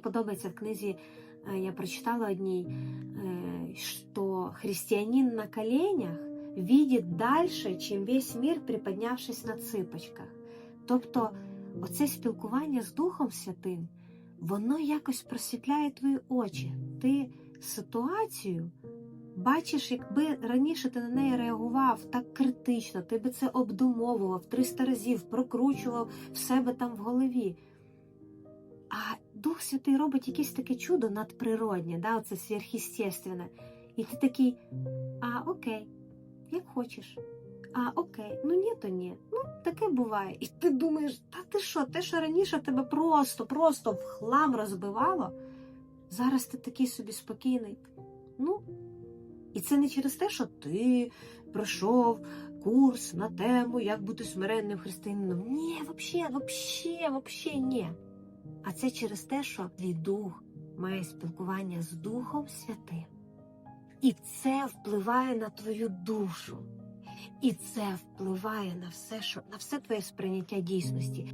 Подобається в книзі, е, я прочитала одній, е, що христианин на коленях видит дальше, чим весь мир, приподнявшись на ципочках. Тобто, оце спілкування з Духом Святим, воно якось просвітляє твої очі. Ти ситуацію бачиш, якби раніше ти на неї реагував так критично, ти би це обдумовував 300 разів, прокручував в себе там в голові. Дух Святий робить якесь таке чудо надприроднє, да, оце сверхъестественне. І ти такий, а окей, як хочеш. А окей, ну ні, то ні. Ну, таке буває. І ти думаєш, та ти що, те, що раніше тебе просто, просто в хлам розбивало, зараз ти такий собі спокійний. Ну, і це не через те, що ти пройшов курс на тему, як бути смиренним християнином. Ні, взагалі, взагалі, взагалі ні. А це через те, що твій дух має спілкування з Духом Святим. І це впливає на твою душу. І це впливає на все, що на все твоє сприйняття дійсності.